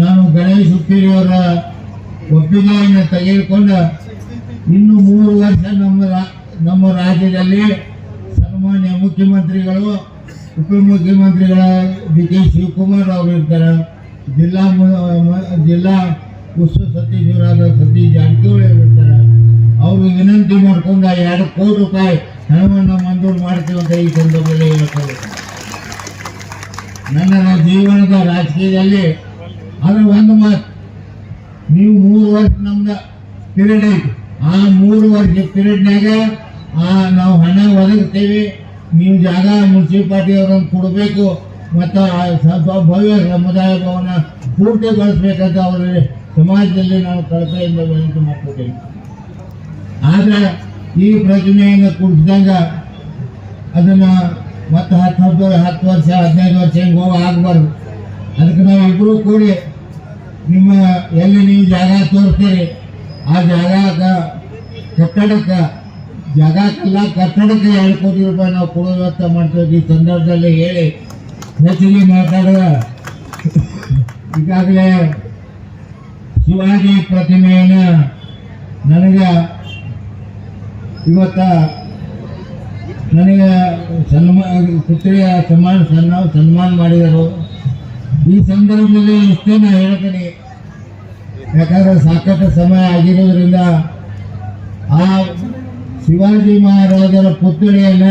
ನಾನು ಗಣೇಶ್ ಅವರ ಒಪ್ಪಿಗೆಯನ್ನು ತೆಗೆದುಕೊಂಡು ಇನ್ನು ಮೂರು ವರ್ಷ ನಮ್ಮ ನಮ್ಮ ರಾಜ್ಯದಲ್ಲಿ ಸನ್ಮಾನ್ಯ ಮುಖ್ಯಮಂತ್ರಿಗಳು, ಉಪಮುಖ್ಯಮಂತ್ರಿಗಳ ಡಿ ಕೆ ಶಿವಕುಮಾರ್ ಅವರು ಇರ್ತಾರೆ. ಜಿಲ್ಲಾ ಜಿಲ್ಲಾ ಉಸ್ತು ಸತೀಶ್ವರಾದ ಸತೀಶ್ ಜಾರಕಿಹೊಳಿ ಅವರು ಇರ್ತಾರೆ. ಅವರು ವಿನಂತಿ ಮಾಡ್ಕೊಂಡು ಎರಡು ಕೋಟಿ ರೂಪಾಯಿ ಹಣವನ್ನು ಮಂಜೂರು ಮಾಡ್ತೀವಿ ಅಂತ ಈ ಸಂದರ್ಭದಲ್ಲಿ ಹೇಳ್ತಾರೆ ನನ್ನ ಜೀವನದ ರಾಜಕೀಯದಲ್ಲಿ ಅದು ಒಂದು ಮಾತು ನೀವು ಮೂರು ವರ್ಷ ನಮ್ದು ಪಿರಿಯಡ್ ಐತಿ ಆ ಮೂರು ವರ್ಷ ಪಿರಿಯಡ್ನಾಗ ಆ, ನಾವು ಹಣ ಒದಗಿಸ್ತೇವೆ. ನೀವು ಜಾಗ ಮುನ್ಸಿಪಾಲ್ಟಿ ಅವ್ರನ್ನ ಕೊಡಬೇಕು. ಮತ್ತು ಭವ್ಯ ಸಮುದಾಯ ಭವನ ಪೂರ್ತಿಗೊಳಿಸ್ಬೇಕಂತ ಅವರಲ್ಲಿ ಸಮಾಜದಲ್ಲಿ ನಾವು ಕಳಪೆಯಿಂದ ವಿನಂತಿ ಮಾಡ್ಕೊತೇವೆ. ಆದರೆ ಈ ಪ್ರತಿಮೆಯನ್ನು ಕುಡಿಸಿದಂಗ ಅದನ್ನು ಮತ್ತೆ ಹತ್ತು ಹತ್ತು ಹತ್ತು ವರ್ಷ, ಹದಿನೈದು ವರ್ಷ ಹೆಂಗೆ ಹೋಗಿ ಆಗಬಾರ್ದು. ಅದಕ್ಕೆ ನಾವು ಇಬ್ಬರು ಕೂಡಿ ನಿಮ್ಮ, ಎಲ್ಲಿ ನೀವು ಜಾಗ ತೋರಿಸ್ತೀರಿ? ಆ ಜಾಗ ಕಟ್ಟಡಕ್ಕೆ ಜಾಗಕ್ಕೆಲ್ಲ ಕಟ್ಟಡಕ್ಕೆ ಎರಡು ಕೋಟಿ ರೂಪಾಯಿ ನಾವು ಕೊಡೋ ವ್ಯವಸ್ಥೆ ಮಾಡ್ತೀವಿ. ಈ ಸಂದರ್ಭದಲ್ಲಿ ಹೇಳಿ, ಹೆಚ್ಚಿಗೆ ಮಾತಾಡುವ. ಈಗಾಗಲೇ ಶಿವಾಜಿ ಪ್ರತಿಮೆಯನ್ನು ನನಗೆ ಇವತ್ತ ನನಗೆ ಸನ್ಮಾನ ಪುತ್ರಿಯ ಸನ್ಮಾನ ಸನ್ಮಾನ ಸನ್ಮಾನ ಮಾಡಿದರು. ಈ ಸಂದರ್ಭದಲ್ಲಿ ಇಷ್ಟೇ ನಾ ಹೇಳ್ತೀನಿ. ಯಾಕಂದ್ರೆ ಸಾಕಷ್ಟು ಸಮಯ ಆಗಿರೋದ್ರಿಂದ ಆ ಶಿವಾಜಿ ಮಹಾರಾಜರ ಪುತ್ಥಳಿಯನ್ನ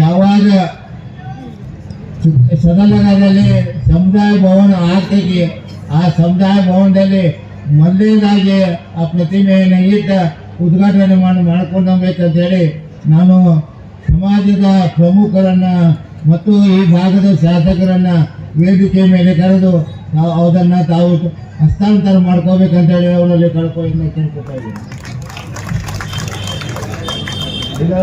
ಯಾವಾಗ ಸದನದಲ್ಲಿ ಸಮುದಾಯ ಭವನ ಆಗ್ತೈತಿ ಆ ಸಮುದಾಯ ಭವನದಲ್ಲಿ ಮೊದಲನೇದಾಗಿ ಆ ಪ್ರತಿಮೆಯನ್ನು ಈತ ಉದ್ಘಾಟನೆ ಮಾಡಿ ಮಾಡ್ಕೊಂಡು ಹೋಗ್ಬೇಕಂತೇಳಿ ನಾನು ಸಮಾಜದ ಪ್ರಮುಖರನ್ನ ಮತ್ತು ಈ ಭಾಗದ ಶಾಸಕರನ್ನ ವೇದಿಕೆ ಮೇಲೆ ಕರೆದು ನಾವು ಅದನ್ನ ತಾವು ಹಸ್ತಾಂತರ ಮಾಡ್ಕೋಬೇಕಂತೇಳಿ ಅವರಲ್ಲಿ ಕಳ್ಕೊಂಡು ಕೇಳ್ಕೊತಾ ಇದ್ದೀನಿ. ಇಲ್ಲ,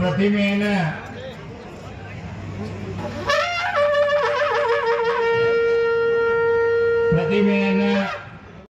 ಪ್ರತಿಮೆಯನ್ನ ಪ್ರತಿಮೆಯನ್ನ